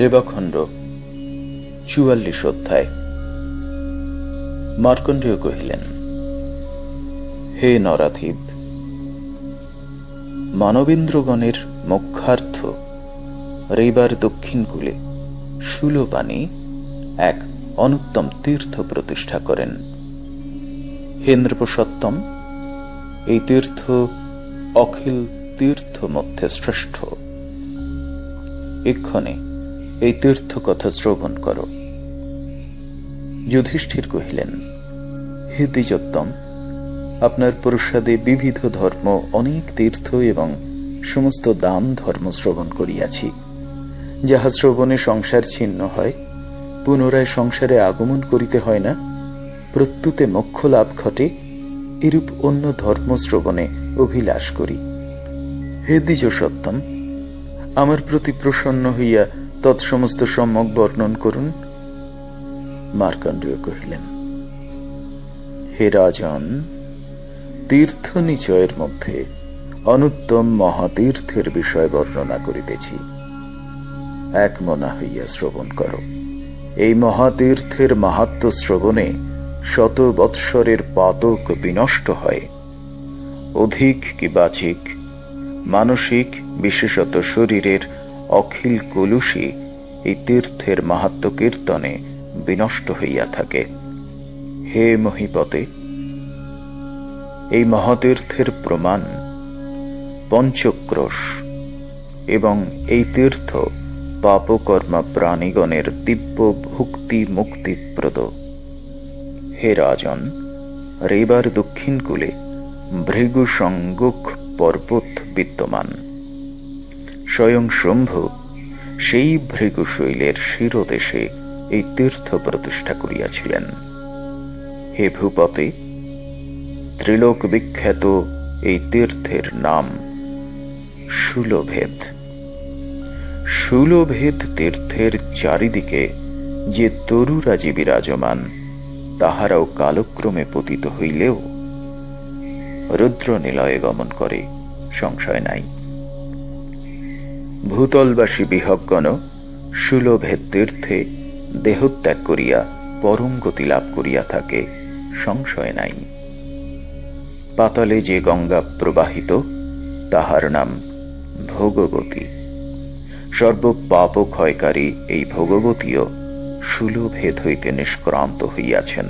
রেবাখণ্ড চুয়াল্লিশ অধ্যায়। মার্কণ্ডেয় কহিলেন, হে নরাধীব মানবেন্দ্রগণের মুখ্যার্থ রেবার দক্ষিণ কূলে সুলোপানি এক অনুত্তম তীর্থ প্রতিষ্ঠা করেন। হেন্দ্রপ্রসত্তম এই তীর্থ অখিল তীর্থ মধ্যে শ্রেষ্ঠ। এক্ষণে এই তীর্থ কথা শ্রবণ করো। যুধিষ্ঠির কহিলেন, হে আপনার প্রসাদে বিবিধ ধর্ম, অনেক তীর্থ এবং সমস্ত দান ধর্ম শ্রবণ করিয়াছি। যাহা শ্রবণে সংসার ছিন্ন হয়, পুনরায় সংসারে আগমন করিতে হয় না, প্রত্যুতে মোক্ষ লাভ ঘটে, এরূপ অন্য ধর্ম শ্রবণে অভিলাষ করি। হে দ্বিজ সত্যম আমার প্রতি প্রসন্ন হইয়া তৎসমস্ত সম্যক বর্ণন করুন। মার্কণ্ডেয় কহিলেন, হে রাজন তীর্থ নিচয়ের মধ্যে অনুত্তম মহাতীর্থের বিষয় বর্ণনা করিতেছি। এক মনা হইয়া শ্রবণ কর। এই মহাতীর্থের মাহাত্ম শ্রবণে শত বৎসরের পাতক বিনষ্ট হয়। অধিক কি বাচিক, মানসিক বিশেষত শরীরের অখিল কলুষী এই তীর্থের মাহাত্ম কীর্তনে বিনষ্ট হইয়া থাকে। হে মহিপতে, এই মহাতীর্থের প্রমাণ পঞ্চক্রোশ এবং এই তীর্থ পাপকর্মা প্রাণীগণের দিব্য ভুক্তি মুক্তিপ্রদ। হে রাজন রেবার দক্ষিণ কূলে ভৃগু পর্বত বিদ্যমান। স্বয়ং শম্ভু, সেই ভৃগুশৈলের শিরদেশে এই তীর্থ প্রতিষ্ঠা করিয়াছিলেন। হে ভূপতে, ত্রিলোক বিখ্যাত এই তীর্থের নাম শুলভেদ শুলভেদ তীর্থের চারিদিকে যে তরুরাজি বিরাজমান তাহারাও কালক্রমে পতিত হইলেও রুদ্র নিলয়ে গমন করে, সংশয় নাই। ভূতলবাসী বিহজ্ঞন সুলভেদ তীর্থে দেহত্যাগ করিয়া পরম গতি লাভ করিয়া থাকে, সংশয় নাই। পাতালে যে গঙ্গা প্রবাহিত, তাহার নাম ভোগবতী। সর্বপাপ ক্ষয়কারী এই ভোগবতীও সুলভেদ হইতে নিষ্ক্রান্ত হইয়াছেন।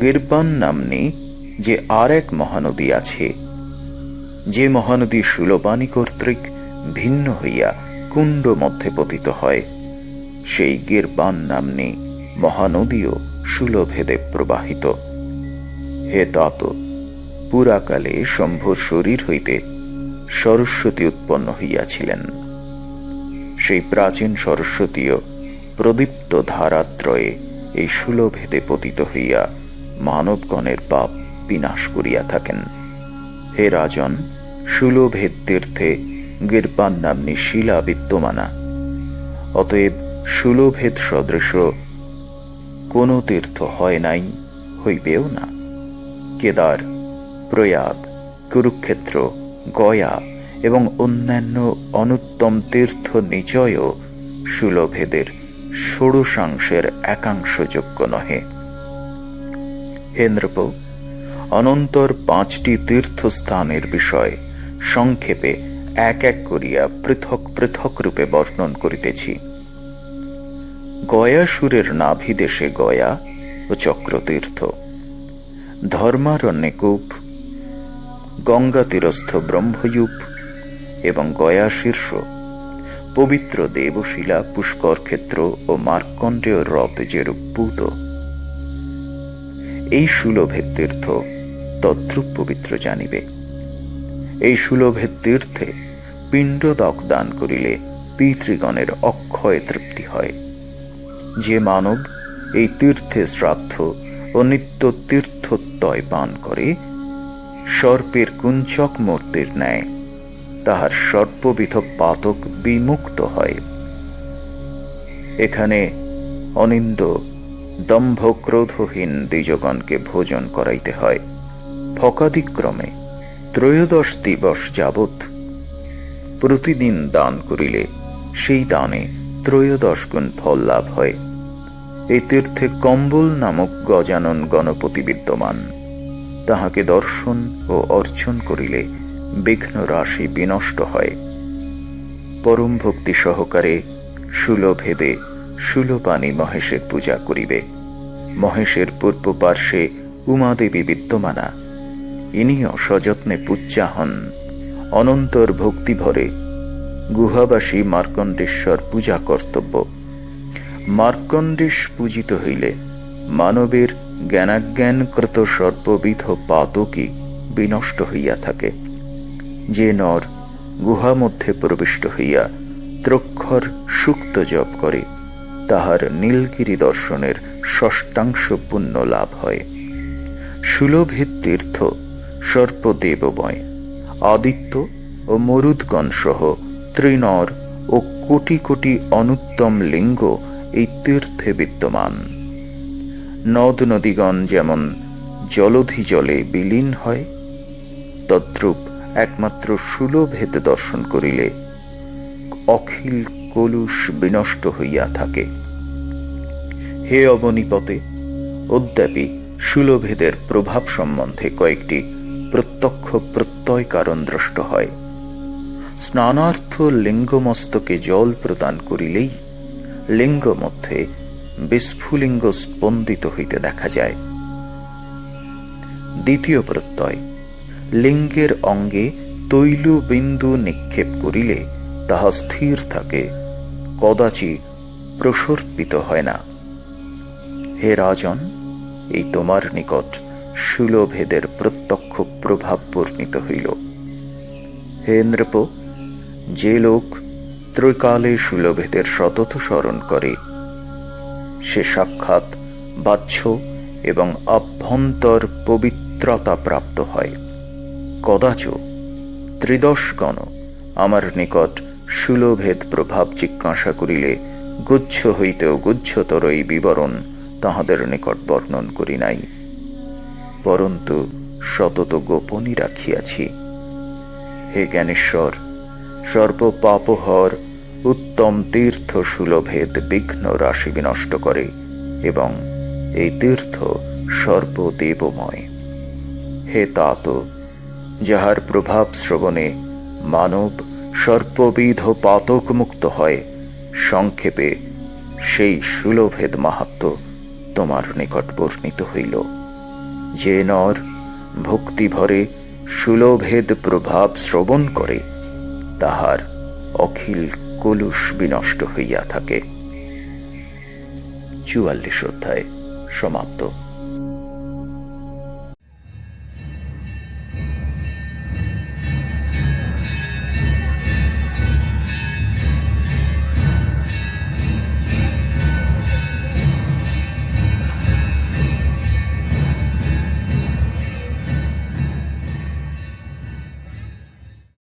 গিরবান নামনি যে আর এক মহানদী আছে, যে মহানদী সুলপানি কর্তৃক ভিন্ন হইয়া কুণ্ড মধ্যে পতিত হয়। সেই গিরবান নামনি মহানদীও সুলভেদে প্রবাহিত। হে তাত পুরাকালে শম্ভুর শরীর হইতে সরস্বতী উৎপন্ন হইয়াছিলেন। সেই প্রাচীন সরস্বতীও প্রদীপ্ত ধারাত্রয়ে এই সুলভেদে পতিত হইয়া মানবগণের পাপ বিনাশ করিয়া থাকেন। হে রাজন, সুলভেদ তীর্থে গিরপান নামনি শিলা বিদ্যমানা। অতএব সুলভেদ সদৃশ, কোনো তীর্থ হয় নাই, হইবেও না। কেদার প্রয়াগ কুরুক্ষেত্র, গয়া এবং অন্যান্য অনুত্তম তীর্থ নিচয়ও সুলভেদের ষোড়শাংশের একাংশযোগ্য নহে। হেন্দ্রপ অনন্তর পাঁচটি তীর্থস্থানের বিষয় সংক্ষেপে এক এক করিয়া পৃথক পৃথক রূপে বর্ণন করিতেছি। গয়াসুরের নাভি দেশে গয়া ও চক্রতীর্থ। ধর্মারণ্যে কূপ। গঙ্গা তীরস্থ ব্রহ্ময়ূপ এবং গয়া শীর্ষ। পবিত্র দেবশিলা, পুষ্কর ক্ষেত্র ও মার্কণ্ডেয় হ্রদ যেরূপ পুত এই সুলভের তীর্থ তদ্রূপ পবিত্র জানিবে। এই সুলভের তীর্থে পিণ্ডদক দান করিলে পিতৃগণের অক্ষয় তৃপ্তি হয়। যে মানব এই তীর্থে শ্রাদ্ধ ও নিত্য তীর্থোত্তয় পান করে, সর্পের কুঞ্চক মূর্তির ন্যায় তাহার সর্ববিধ পাতক বিমুক্ত হয়। এখানে অনিন্দ দম্ভ ক্রোধহীন দ্বিজগণকে ভোজন করাইতে হয়। ফকাদিক্রমে ত্রয়োদশ দিবস যাবৎ প্রতিদিন দান করিলে সেই দানে ত্রয়োদশ গুণ ফল লাভ হয়। এই তীর্থে কম্বল নামক গজানন গণপতি বিদ্যমান। তাহাকে দর্শন ও অর্চন করিলে বিঘ্ন রাশি বিনষ্ট হয়। পরম ভক্তি সহকারে সুলভেদে সুলপানি মহেশের পূজা করিবে। মহেশের পূর্ব পার্শ্বে উমাদেবী বিদ্যমানা। ইনিও সযত্নে পূজ্যা হন অনন্তর ভক্তিভরে গুহাবাসী মার্কণ্ডেশ্বর পূজা কর্তব্য। মার্কণ্ডেশ পূজিত হইলে মানবের জ্ঞানাজ্ঞানকৃত সর্ববিধ পাতকই বিনষ্ট হইয়া থাকে। যে নর গুহা মধ্যে প্রবিষ্ট হইয়া ত্রক্ষর সুক্ত জপ করে, তাহার নীলগিরি দর্শনের ষষ্ঠাংশ পুণ্য লাভ হয়। সুলভেদ তীর্থ সর্পদেবময়। আদিত্য ও মরুদগণ সহ ত্রিনর ও কোটি কোটি অনুত্তম লিঙ্গ এই তীর্থে বিদ্যমান। নদ নদীগণ যেমন জলধি জলে বিলীন হয়, তদ্রূপ একমাত্র সুলভেদ দর্শন করিলে অখিল কলুষ বিনষ্ট হইয়া থাকে। হে অবনীপতে, অদ্যাপি সুলভেদের প্রভাব সম্বন্ধে কয়েকটি প্রত্যক্ষ প্রত্যয় কারণ দ্রষ্ট হয়। স্নানার্থ লিঙ্গমস্তকে জল প্রদান করিলেই লিঙ্গ মধ্যে বিস্ফুলিঙ্গ স্পন্দিত হইতে দেখা যায়। দ্বিতীয় প্রত্যয়, লিঙ্গের অঙ্গে তৈল বিন্দু নিক্ষেপ করিলে তাহা স্থির থাকে, কদাচি প্রসর্পিত হয় না। হে রাজন, এই তোমার নিকট সুলভেদের প্রত্যক্ষ প্রভাব বর্ণিত হইল। হে নৃপ, যে লোক ত্রৈকালে সুলভেদের সতত স্মরণ করে, সে সাক্ষাৎ বাহ্য এবং আভ্যন্তর পবিত্রতা প্রাপ্ত হয়। কদাচ ত্রিদশগণ আমার নিকট সুলভেদ প্রভাব জিজ্ঞাসা করিলে গুচ্ছ হইতেও গুচ্ছতর এই বিবরণ তাহাদের নিকট বর্ণন করি নাই। পরন্তু সতত গোপনই রাখিয়াছি। হে জ্ঞানেশ্বর, সর্বপাপহর উত্তম তীর্থ সুলভেদ বিঘ্ন রাশি বিনষ্ট করে এবং এই তীর্থ সর্বদেবময়। হে তাত, যাহার প্রভাব শ্রবণে মানব সর্ববিধ পাতক মুক্ত হয়, সংক্ষেপে সেই সুলভেদ মাহাত্ম তোমার নিকট বর্ণিত হইল। যে নর ভক্তিভরে সুলভেদ প্রভাব শ্রবণ করে, তাহার অখিল কলুষ বিনষ্ট হইয়া থাকে। চুয়াল্লিশ অধ্যায় সমাপ্ত।